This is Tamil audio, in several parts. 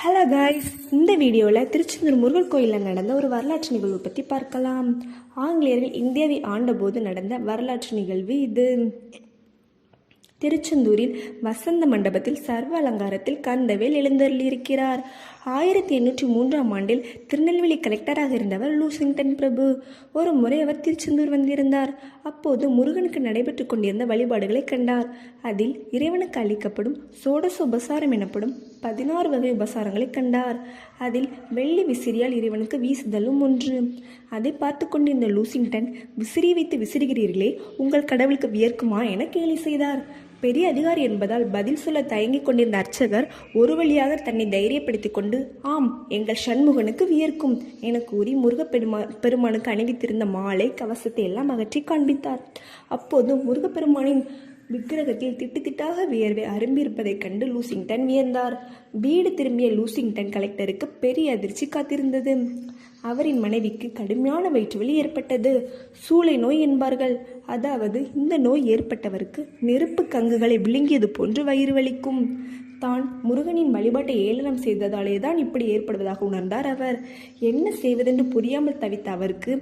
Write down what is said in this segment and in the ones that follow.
ஹலோ கைஸ் இந்த வீடியோவில் திருச்செந்தூர் முருகன் கோயிலில் நடந்த ஒரு வரலாற்று நிகழ்வு பற்றி பார்க்கலாம். ஆங்கிலேயர்கள் இந்தியாவை ஆண்டபோது நடந்த வரலாற்று நிகழ்வு இது. திருச்செந்தூரில் வசந்த மண்டபத்தில் சர்வ அலங்காரத்தில் கந்தவேல் எழுந்தருளியிருக்கிறார். ஆயிரத்தி எண்ணூற்றி மூன்றாம் ஆண்டில் திருநெல்வேலி கலெக்டராக இருந்தவர் லூசிங்டன் பிரபு. ஒரு முறை அவர் திருச்செந்தூர் வந்திருந்தார். அப்போது முருகனுக்கு நடைபெற்று கொண்டிருந்த வழிபாடுகளை கண்டார். அதில் இறைவனுக்கு அளிக்கப்படும் சோடச உபசாரம் எனப்படும் பதினாறு வகை உபசாரங்களை கண்டார். அதில் வெள்ளி விசிறியால் இறைவனுக்கு வீசுதலும் ஒன்று. அதை பார்த்து கொண்டிருந்த லூசிங்டன் விசிறி வைத்து விசிறுகிறீர்களே உங்கள் கடவுளுக்கு வியர்க்குமா என கேலி செய்தார். பெரிய அதிகாரி என்பதால் பதில் சொல்ல தயங்கிக் கொண்டிருந்த அர்ச்சகர் ஒரு வழியாக தன்னை தைரியப்படுத்திக் கொண்டு ஆம் எங்கள் சண்முகனுக்கு வியர்க்கும் என கூறி முருகப்பெருமா பெருமானுக்கு அணிவித்திருந்த மாலை கவசத்தை எல்லாம் அகற்றி காண்பித்தார். அப்போது முருகப்பெருமானின் விக்கிரகத்தில் திட்டு திட்டாக வியர்வை அரும்பியிருப்பதைக் கண்டு லூசிங்டன் வியந்தார். வீடு திரும்பிய லூசிங்டன் கலெக்டருக்கு பெரிய அதிர்ச்சி காத்திருந்தது. அவரின் மனைவிக்கு கடுமையான வயிற்றுவலி ஏற்பட்டது. சூளை நோய் என்பார்கள். அதாவது இந்த நோய் ஏற்பட்டவருக்கு நெருப்பு கங்குகளை விழுங்கியது போன்று வயிறு வலிக்கும். தான் முருகனின் வழிபாட்டை ஏளனம் செய்ததாலே தான் இப்படி ஏற்படுவதாக உணர்ந்தார் அவர். என்ன செய்வதென்று புரியாமல் தவித்த அவருக்கு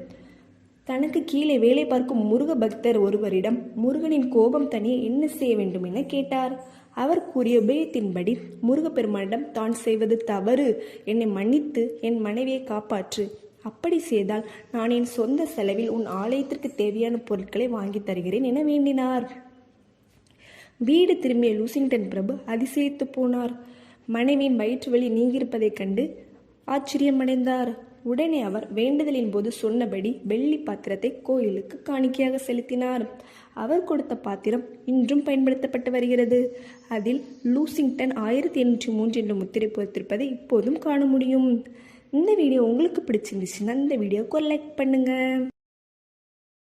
தனக்கு கீழே வேலை பார்க்கும் முருக பக்தர் ஒருவரிடம் முருகனின் கோபம் தனியே என்ன செய்ய வேண்டும் என கேட்டார். அவர் கூறிய உபயத்தின்படி முருகப்பெருமானிடம் தான் செய்வது தவறு. என்னை மன்னித்து என் மனைவியை காப்பாற்று. அப்படி செய்தால் நான் என் சொந்த செலவில் உன் ஆலயத்திற்கு தேவையான பொருட்களை வாங்கி தருகிறேன் என வேண்டினார். வீடு திரும்பிய லூசிங்டன் பிரபு அதிசயித்து போனார். மனைவியின் வயிற்று வலி நீங்கியிருப்பதைக் கண்டு ஆச்சரியமடைந்தார். உடனே அவர் வேண்டுதலின் போது சொன்னபடி வெள்ளி பாத்திரத்தை கோயிலுக்கு காணிக்கையாக செலுத்தினார். அவர் கொடுத்த பாத்திரம் இன்றும் பயன்படுத்தப்பட்டு வருகிறது. அதில் லூசிங்டன் ஆயிரத்தி எண்ணூற்றி மூன்று என்று முத்திரை பொறுத்திருப்பதை இப்போதும் காண முடியும். இந்த வீடியோ உங்களுக்கு பிடிச்சிருந்துச்சுன்னா இந்த வீடியோக்கு ஒரு லைக் பண்ணுங்கள்